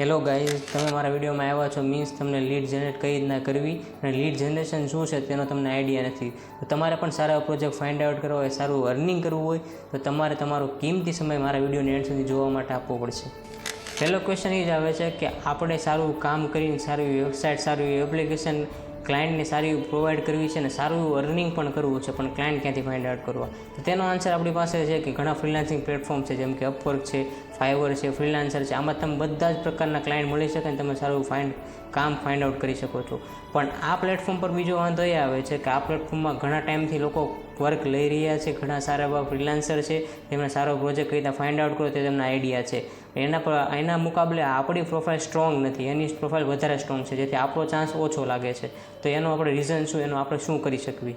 Hello guys તમે મારા વિડીયોમાં આવ્યા છો મીન્સ તમને લીડ જનરેટ કઈ રીતના કરવી અને લીડ જનરેશન શું છે તેનો તમને આઈડિયા નથી. તો તમારે પણ સારા પ્રોજેક્ટ ફાઇન્ડ આઉટ કરવા હોય, સારું અર્નિંગ કરવું હોય, તો તમારે તમારો કિંમતી સમય મારા વિડીયોને એન્ડ સુધી જોવા માટે આપવો પડશે. પહેલો ક્વેશ્ચન એ જ આવે છે કે આપણે સારું કામ કરીને સારી વેબસાઇટ સારી એપ્લિકેશન ક્લાયન્ટને સારી પ્રોવાઈડ કરવી છે અને સારું એવું અર્નિંગ પણ કરવું છે, પણ ક્લાયન્ટ ક્યાંથી ફાઇન્ડ આઉટ કરવા? તો તેનો આન્સર આપણી પાસે છે કે ઘણા ફ્રીલાન્સિંગ પ્લેટફોર્મ છે, જેમ કે અપવર્ક છે ફાઈવર છે ફ્રીલાન્સર છે. આમાં તમે બધા જ પ્રકારના ક્લાયન્ટ મળી શકે અને તમે સારું ફાઇન્ડ કામ ફાઇન્ડ આઉટ કરી શકો છો. પણ આ પ્લેટફોર્મ પર બીજો વાંધો એ આવે છે કે આ પ્લેટફોર્મમાં ઘણા ટાઈમથી લોકો વર્ક લઈ રહ્યા છે, ઘણા સારા એવા ફ્રીલાન્સર છે. તેમણે સારો પ્રોજેક્ટ કઈ રીતે ફાઇન્ડ આઉટ કરો તે તેમના આઈડિયા છે. એના પર, એના મુકાબલે આપણી પ્રોફાઇલ સ્ટ્રોંગ નથી, એની પ્રોફાઇલ વધારે સ્ટ્રોંગ છે, જેથી આપણો ચાન્સ ઓછો લાગે છે. તો એનું આપણે રીઝન શું એનું આપણે શું કરી શકવી?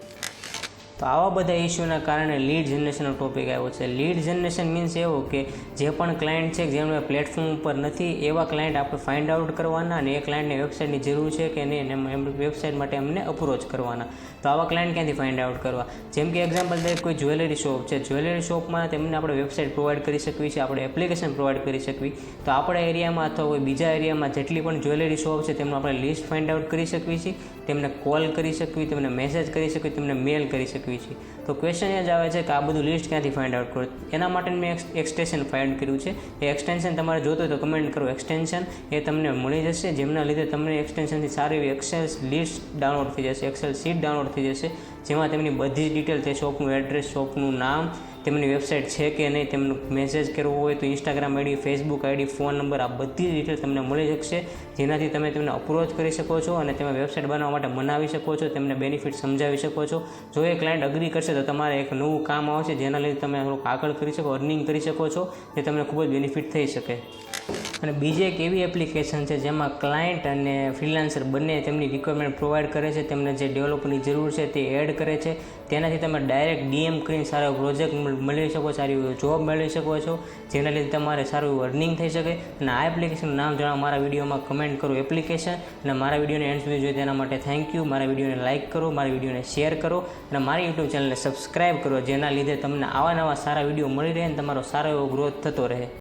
તો આવા બધા ઇસ્યુના કારણે લીડ જનરેશનનો ટોપિક આવ્યો છે. લીડ જનરેશન મીન્સ એવો કે જે પણ ક્લાયન્ટ છે જેમને પ્લેટફોર્મ ઉપર નથી, એવા ક્લાયન્ટ આપણે ફાઇન્ડ આઉટ કરવાના અને એ ક્લાયન્ટને વેબસાઇટની જરૂર છે કે નહીં એમ વેબસાઇટ માટે એમને અપ્રોચ કરવાના. તો આવા ક્લાયન્ટ ક્યાંથી ફાઇન્ડ આઉટ કરવા? જેમ કે એક્ઝામ્પલ તરીકે કોઈ જ્વેલરી શોપ છે. જ્વેલરી શોપમાં તેમને આપણે વેબસાઇટ પ્રોવાઈડ કરી શકવી છે, આપણે એપ્લિકેશન પ્રોવાઈડ કરી શકવી. તો આપણા એરિયામાં અથવા કોઈ બીજા એરિયામાં જેટલી પણ જ્વેલરી શોપ છે, તેમનું આપણે લિસ્ટ ફાઇન્ડ આઉટ કરી શકવી છીએ તેમને કોલ કરી શકવી, તેમને મેસેજ કરી શકવી, તેમને મેલ કરી શકવી. છીએ તો ક્વેશ્ચન એ જ આવે છે કે આ બધું લિસ્ટ ક્યાંથી ફાઇન્ડ આઉટ કરો? એના માટે મેં એક્સટેન્શન ફાઇન્ડ કર્યું છે. એ એક્સટેન્શન તમારે જોતું હોય તો કમેન્ટ કરો. એક્સટેન્શન એ તમને મળી જશે. જેમના લીધે તમને એક્સટેન્શનથી સારી એવી એક્સેલ લિસ્ટ ડાઉનલોડ થઈ જશે. એક્સેલ સીટ ડાઉનલોડ થઈ જશે. જેમાં તેમની બધી જ ડિટેલ તે શોપનું એડ્રેસ શોપનું નામ તેમની વેબસાઇટ છે કે નહીં તેમનું મેસેજ કરવો હોય તો Instagram ID Facebook ID phone number આ બધી ડિટેલ તમને મળી શકશે. જેનાથી તમે તેમને અપ્રોચ કરી શકો છો અને તમે વેબસાઇટ બનાવવા માટે મનાવી શકો છો, તેમને બેનિફિટ સમજાવી શકો છો. જો એ ક્લાયન્ટ અગ્રી કરશે તો તમારે એક નવું કામ આવશે જેના લીધે તમે આગળ કરી શકો અર્નિંગ કરી શકો છો, જે તમને ખૂબ જ બેનિફિટ થઈ શકે. અને બીજી એક એવી એપ્લિકેશન છે જેમાં ક્લાયન્ટ અને ફ્રીલાન્સર બંને તેમની રિક્વાયરમેન્ટ પ્રોવાઈડ કરે છે, તેમને જે ડેવલપરની જરૂર છે તે એડ કરે છે. તેનાથી તમે ડાયરેક્ટ ડીએમ કરીને સારો પ્રોજેક્ટ મળી શકો, સારી જોબ મેળવી શકો છો, જેના લીધે તમારે સારું એવું અર્નિંગ થઈ શકે. અને આ એપ્લિકેશનનું નામ જણાવો, મારા વિડીયોમાં કમેન્ટ કરો એપ્લિકેશન અને મારા વિડીયોને એન્ડ સુધી જોઈએ તેના માટે થેન્ક યુ મારા વિડીયોને લાઇક કરો, મારા વિડીયોને શેર કરો. અને મારી યુટ્યુબ ચેનલને સબસ્ક્રાઈબ કરો, જેના લીધે તમને આવા નવા સારા વીડિયો મળી રહે અને તમારો સારો એવો ગ્રોથ થતો રહે.